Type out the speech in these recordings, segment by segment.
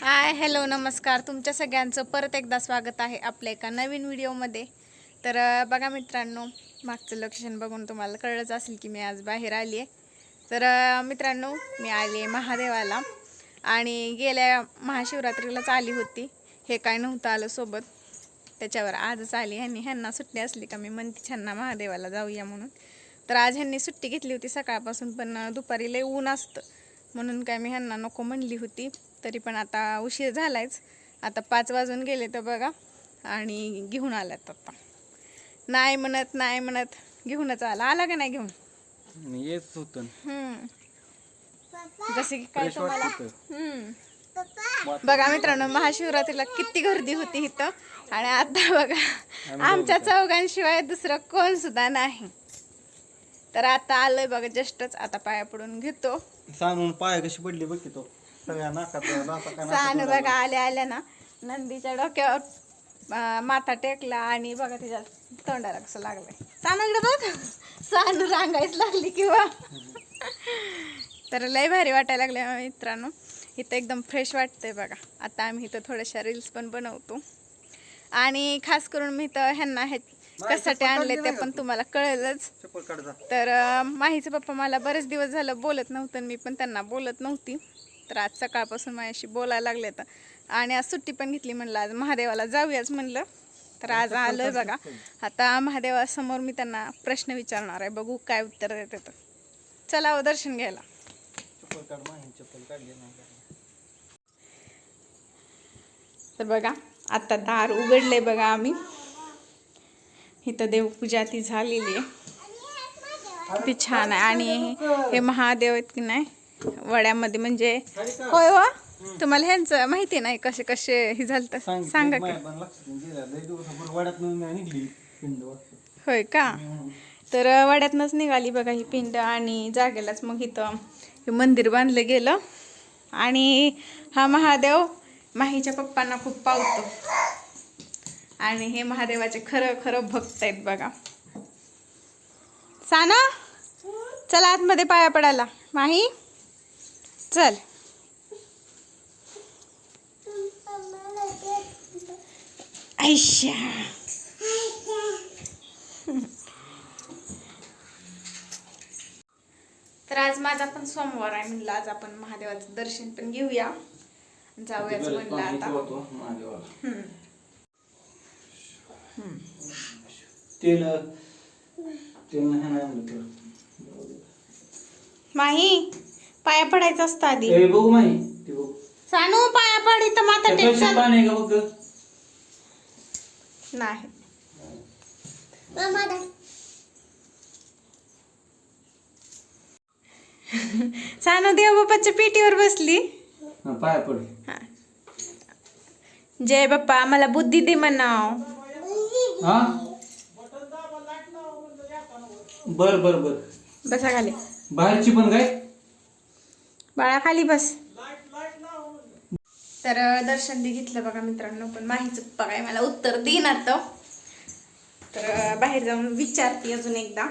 Hi hello नमस्कार. तुमच्या सगळ्यांचं परत एकदा स्वागत आहे आपल्या एका नवीन व्हिडिओमध्ये. तर बघा मित्रांनो मागचं लोकेशन बघून तुम्हाला कळलंच असेल की मी आज बाहेर आली आहे तर मित्रांनो मी आली आहे महादेवाला. आणि गेल्या महाशिवरात्रीलाच आली होती. हे काय नव्हतं आलं सोबत. त्याच्यावर आजच आली. ह्यांनी ह्यांना सुट्टी असली का मी म्हणते छानना महादेवाला जाऊया म्हणून. तर आज ह्यांनी सुट्टी घेतली होती सकाळपासून पण दुपारी लय ऊन असतं. म्हणून काय मी ह्यांना नको म्हणली होती. तरी पण आता उशीर झालायच. आता पाच वाजून गेले तर बघा. आणि घेऊन आल्यात आता. नाही म्हणत नाही म्हणत. घेऊनच आला. आला का नाही घेऊन? येत होतो. हम्म. जसे की काय तुम्हाला. बघा मित्रांनो महाशिवरात्रीला किती गर्दी होती इथं. आणि आता बघा आमच्या चौघांशिवाय दुसरं कोण सुद्धा नाही. तर आता आलोय बघा जस्टच आता पाया पडून घेतो. सांगून पाय कशी पडली बघ तो. सगळ्या नाकात बघा आल्या आल्या ना. नंदीच्या डोक्यावर माथा टेकला आणि बघा तिच्या तोंडाला कसं लागलंय. सानू इकडे बघ. सानू रांगायच लागली किंवा. तर लय भारी वाटायला लागले मित्रांनो. इथं एकदम फ्रेश वाटतंय बघा. आता आम्ही इथं थोड्याशा रील्स पण बनवतो. आणि खास करून मी तर ह्यांना हे कशासाठी आणले ते पण तुम्हाला कळेलच. तर माहीचे पप्पा मला बरेच दिवस झालं बोलत नव्हतं मी पण त्यांना बोलत नव्हती. तर आज सकाळपासून माझ्याशी बोलायला लागले तर आणि आज सुट्टी पण घेतली म्हणलं. आज महादेवाला जाऊयाच म्हणलं. तर आज आलोय बघा. आता महादेवासमोर मी त्यांना प्रश्न विचारणार आहे. बघू काय उत्तर देते तर चला दर्शन घ्यायला. तर बघा आता दार उघडले बघा आम्ही. इथं देवपूजा ती झालेली आहे. किती छान आहे. आणि हे महादेव आहेत की नाही? वड्यामध्ये म्हणजे होय हो. तुम्हाला ह्यांचं माहिती नाही कसे कसे हे झालं सांग सांगा की. होय का? तर वाड्यातनंच निघाली बघा ही पिंड आणि जागेलाच मग इथं हे मंदिर बांधलं गेलं. आणि हा महादेव माहीच्या पप्पांना खूप पावतो. आणि हे महादेवाचे खरं खरं भक्त आहेत बघा. साना चला आतमध्ये पाया पडायला. माही? चल. ऐशा तर आज माझा पण सोमवार आहे म्हणलं आज आपण महादेवाचं दर्शन पण घेऊया. जाऊयाच म्हणलं आता. माही. पाया पडायचं असतं आधी. ए, बघू माही ते बघू. सानू पाया पड इथं माता टेन्शन. पाणी आहे का बघ? नाही. सानू देवबापाच्या पेटीवर बसली. हा, पाया पड. हा. जय बाप्पा आम्हाला बुद्धी दे म्हणाव. हा? बर बर बर. बसा खाली. बाहेरची पण काय? बाळा खाली बस. तर दर्शन दे घेतलं बघा मित्रांनो पण माहीच बघाय मला उत्तर देईनात तर अं, बाहेर जाऊन विचारते अजून एकदा.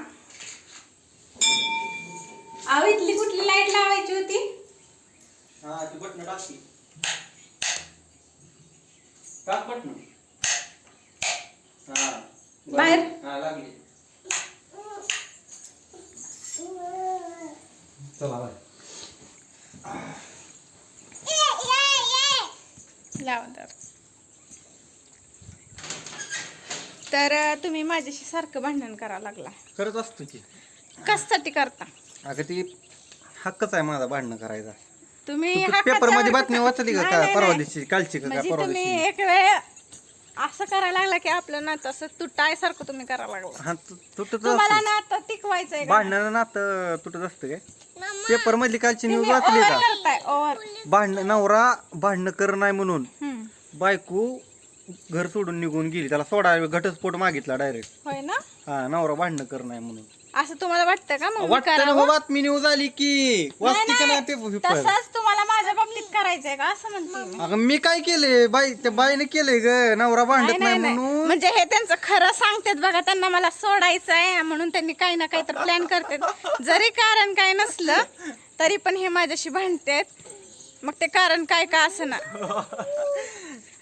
आव इथली कुठली लाइट लावायची होती? हा ती हा बाहेर? हा लागली. चला बाय. लावा तर तुम्ही माझ्याशी सारखं भांडण करावं लागला. करत असतो की. कशासाठी करता? अगं ती हक्कच आहे माझा भांडणं करायचा. तुम्ही तू हक्काचं पेपरमध्ये बातमी? वाचली का नाही, का नाही, परवा नाही. दिवशी कालची का म्हणजे परवा तुम्ही दिवशी एक वेळ असं करायला लागला की आपलं ना तसं तुटायसारखं तुम्ही करायला लागला. हा तु- तुटत तुम्हाला असतं ना आता टिकवायचंय का? भांडणं नातं तुटत असतं काय? पेपर मधली कालची न्यूज वाचली का? करताय ओव्हर भांडण नवरा भांडणं कर नाही म्हणून. बायको घर सोडून निघून गेली. त्याला सोडा घटस्फोट मागितला डायरेक्ट होय ना? हा नवरा भांडणं कर नाही म्हणून. असं तुम्हाला वाटतं का मग? मी वाटतं ना करावं? हो बातमी न्यूज आली की. वाचती का नाही, नाही नाही. पेपर तसंच तुम्हाला माझ्या बाबतीत करायचंय का? असं म्हणते मी. अगं मी काय केलंय बाई त्या बाईने केलंय ग. नवरा भांडत नाही. म्हणून. म्हणजे हे त्यांचं खरं सांगतात बघा त्यांना मला सोडायचं आहे म्हणून त्यांनी काही ना काही तर प्लॅन करतात. जरी कारण काय नसलं तरी पण हे माझ्याशी भांडतात. मग ते कारण काय का असं ना?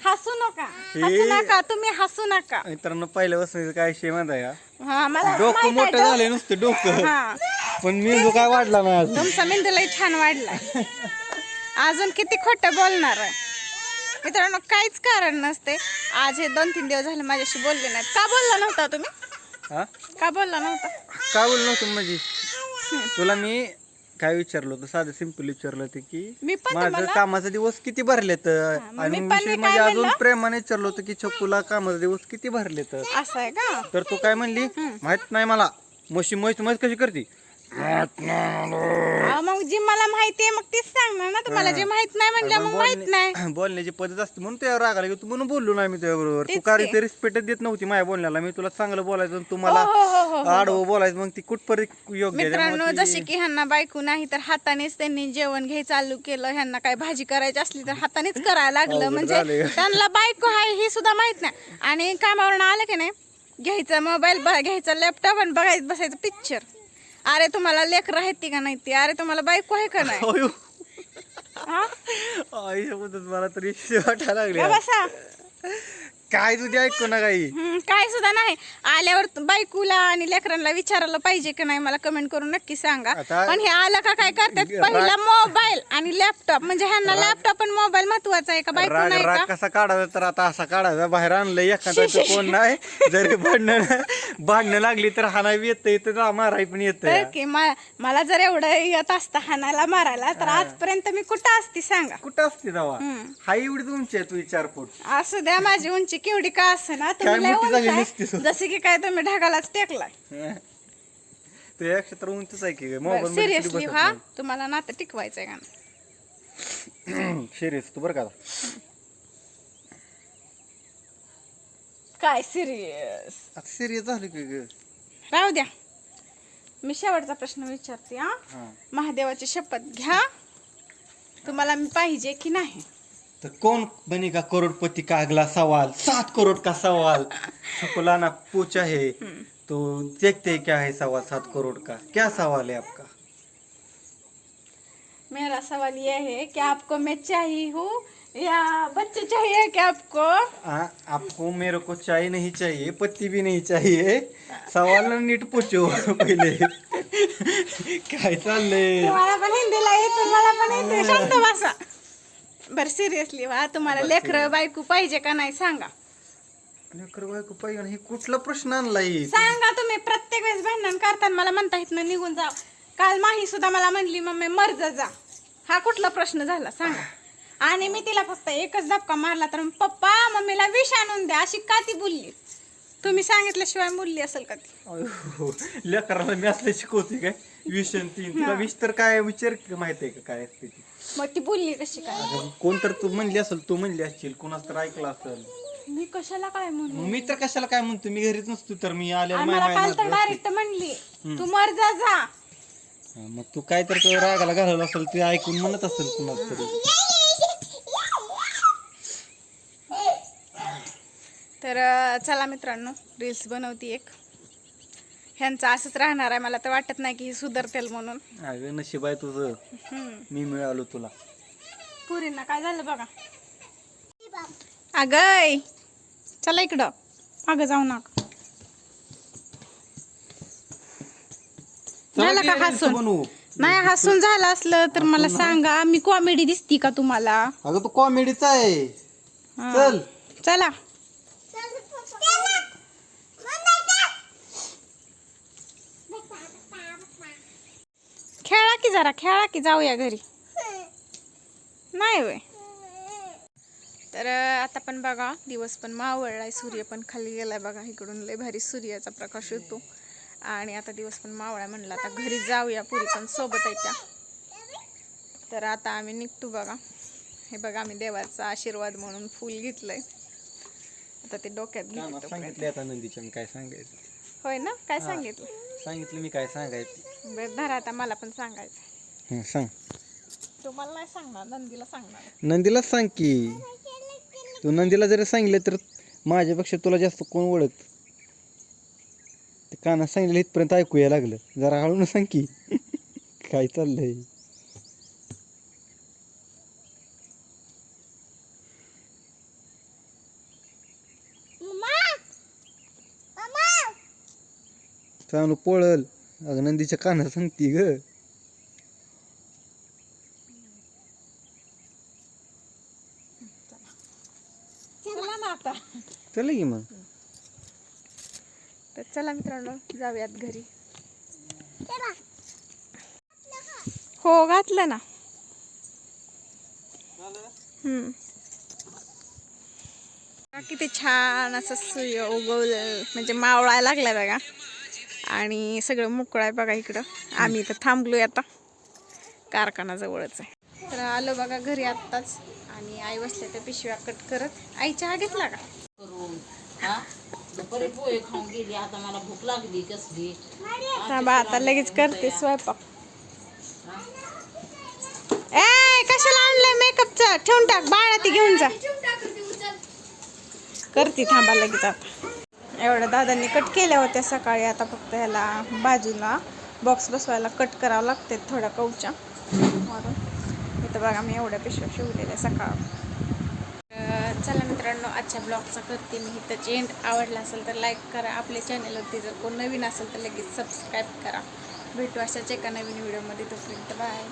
हसू नका. हसू नका. तुम्ही हसू नका. मित्रांनो पहिल्या बसण्याचं काय विषय माहिती आहे का हा मला डोकं माहीत आहे, मोठं झालंय नुसतं डोकं. हा. पण मेंदू काय वाढला नाही अजून. तुमचा मेंदू लई छान वाढलाय. अजून किती खोटं बोलणार आहे? मित्रांनो काहीच कारण नसते. आज हे दोन तीन दिवस झाले माझ्याशी बोलले नाहीत. का बोलला नव्हता तुम्ही? का बोलला नव्हता? काय बोललो नव्हतं म्हणजे? तुला मी काय विचारलं होतं? साधं सिंपल विचारलं होतं की माझं कामाचा दिवस किती भरलेत? आणि म्हणजे अजून? प्रेमाने विचारलं होतं की छकुला कामाचा दिवस किती भरलेत? असं आहे का? तर तू काय म्हणली? माहीत नाही मला. म्हशी म्हैस म्हैस कशी करते? माहीत. अहो, मग जी मला माहिती आहे मग तीच सांगणार ना तुम्हाला. जे माहीत नाही म्हणलं मग माहीत नाही. बोलणे- बोलण्याची पद्धत असते म्हणून तुझ्या रागाला की तू म्हणून बोललो नाही मी तुझ्या बरोबर. तू तेच काय. ते रिस्पेक्ट देत नव्हती माझ्या बोलण्याला. मी तुला चांगलं बोलायचं आणि तू मला हो, हो, हो. आडवं बोलायचं. मग ती कुठपर्यंत योग्य आहे. मित्रांनो त्यामुळे ती- जसे की ह्यांना बायको नाही तर हातानेच त्यांनी जेवण घ्याय चालू केलं. ह्यांना काय भाजी करायची असली तर हातानेच करायला लागलं. अवघड म्हणजे. त्यांना बायको आहे हे सुद्धा माहीत नाही. आणि कामावरून आलं की नाही घ्यायचं मोबाईल घ्यायचा लॅपटॉप आणि बघायचं बसायचं पिक्चर अरे तुम्हाला लेकर आहेत का नाही ती अरे तुम्हाला बायको आहे का नाही अयो. हा? मला तरी वाटायला लागले बसा काय तुझी ऐकू ना काही? हम्म, काय सुद्धा नाही. आल्यावर त- बायकोला आणि लेकरांना विचारायला पाहिजे की नाही मला कमेंट करून नक्की सांगा. आता- पण हे आलं का काय करतात? पहिला मोबाईल आणि लॅपटॉप म्हणजे ह्यांना लॅपटॉप आणि मोबाईल महत्त्वाचा आहे का? बायको राग नाही राग का? कसा काढायचा तर आता असा काढायचा. बाहेर आणलं एखादा कोण नाही. जरी भांडण भांडणं लागली तर हाना येत येतं माराय पण येत तर की मा- मला जर एवढं येत असतं हाणायला मारायला तर आजपर्यंत मी कुठं असती सांगा. कुठं असते जावा. हाय एवढी तुमची आहे तुझी चार फूट असू द्या माझी उंची केवढी का असं ना काय तुम्ही लय मोठी उंच झाली आहे. नसतीस. जसे की काय तुम्ही ढगालाच टेकलाय तू एक क्षेत्र उंचच आहे की मोबाईल सिरियसली हा? तुम्हाला नातं टिकवायचंय का नाही? सिरियस तू बरं का आता. काय सिरियस आता सिरियस झालं की ग. राहू द्या. मी शेवटचा प्रश्न विचारते हा? हा. महादेवाची शपथ घ्या. तुम्हाला मी पाहिजे की नाही? तो कौन बनेगा करोड़पति का अगला सवाल? सात करोड़ का सवाल? शुक्लाना पूछा है तो देखते हैं क्या है सवाल सात करोड़ का? क्या सवाल है आपका? मेरा सवाल ये है कि आपको मैं चाहिए हूँ? या बच्चे चाहिए क्या आपको? आ, आपको मेरे को चाय नहीं चाहिए पति भी नहीं चाहिए। सवाल नीट पूछो पहिले। काय चाललंय? तुम्हाला पण हिंदीला येत मला पण शांत बसा. बर सिरियसली वा तुम्हाला लेकर बायको पाहिजे का नाही सांगा. लेकर बायको पाहिजे हे कुठला प्रश्न आणलाय? सांगा तुम्ही प्रत्येक वेळेस भांडण करताना मला म्हणता येत ना निघून जा. काल माही सुद्धा मला म्हणली मम्मी मर्ज जा हा कुठला प्रश्न झाला सांगा. आणि मी तिला फक्त एकच धक्का मारला तर पप्पा मम्मीला विष आणून द्या अशी का ती बोलली. तुम्ही सांगितल्याशिवाय बोलली असेल का ती? लेकराला मी असलं शिकवते काय? आणि तीन तुला वीस तर काय विचार माहीत आहे का काय मग ती बोलली कशी काय? अगं, कोण तर तू म्हणली असेल तू म्हणली असशील कोणाच तर ऐकलं असेल. मी कशाला काय म्हणू? मग मी तर कशाला काय म्हणतो? मी घरीच नसतो तर मी आलेला आणि माय मला माय काल तर नाचलं डायरेक्ट म्हणली तू मर जा जा. हा, मग तू काय तर तो रागाला घालवलं असेल ते ऐकून म्हणत असेल कुणाच तरी. तर अं, चला मित्रांनो रील्स बनवती एक. ह्यांचं असंच राहणार आहे मला तर वाटत नाही की ही सुधरतेल म्हणून. अगं नशीब आहे तुझं. हम्म. मी मिळालो तुला. पुरींना काय झालं बघा? अगय चला इकडं. मागं जाऊ नका. झालं का हसून? बनवू. नाही हसून झालं असलं तर मला सांगा मी कॉमेडी दिसती का तुम्हाला? अगं तू कॉमेडीचा आहे. हा. चल. चला. खेळा की जरा खेळा की जाऊया घरी. नाही वय तर आता पण बघा दिवस पण मावळलाय सूर्य पण खाली गेलाय बघा इकडून लय भारी सूर्याचा प्रकाश येतो. आणि आता दिवस पण मावळा म्हणलं आता घरी जाऊया पुरी पण सोबत आहे त्या. तर आता आम्ही निघतो बघा. हे बघा आम्ही देवाचा आशीर्वाद म्हणून फूल घेतलंय. आता ते डोक्यात घेतो तोपर्यंत. सांगितले आता नंदीच्या काय सांगायचं. होय ना? काय सांगितलं? सांगितलं मी काय सांगायचं. बरं आता मला पण सांगायचं हं, सांग. तुम्हाला नाही सांगणार नंदीला सांगणार. नंदीलाच सांग की. तू नंदीला जरी सांगितलं तर माझ्यापेक्षा तुला जास्त कोण ओळख? ते काना सांगितलं इथपर्यंत ऐकू यायला लागलं. जरा हळून सांग की. काय चाललंय? चांगलं पळल. अगं नंदीच्या काना सांगती ग. चला ना आता. चला की मग. तर चला मित्रांनो जाऊयात घरी. हो घातलं ना. हम्म. किती छान असं सूर्य उगवलं. म्हणजे मावळायला लागलाय बघा. आणि सगळं मोकळं आहे बघा इकडं. आम्ही इथं थांबलोय आता. कारखाना जवळच आहे. तर आलो बघा घरी आत्ताच. आणि आई बसल्या त्या पिशव्या कट करत. आई चहा घेतला का? हा? आता थांबा आता लगेच करते स्वयंपाक. ए कशाला आणलंय मेकअपचा? ठेवून टाक. बाळा ती घेऊन जा. करते थांबा लगेच आता. एवढ्या दादांनी कट केल्या होत्या सकाळी. आता फक्त ह्याला बाजूला बॉक्स बसवायला कट करावं लागते थोड्या कवच्या. म्हणून इथं बघा मी एवढ्या पिशव्या शिवलेल्या सकाळ. चला मित्रांनो आजच्या ब्लॉगचा करते मी. इथं एंड आवडला असेल तर लाईक करा. आपल्या चॅनलवरती जर कोण नवीन असेल तर लगेच सबस्क्राईब करा. भेटू अशाच एका नवीन व्हिडिओमध्ये तोपर्यंत बाय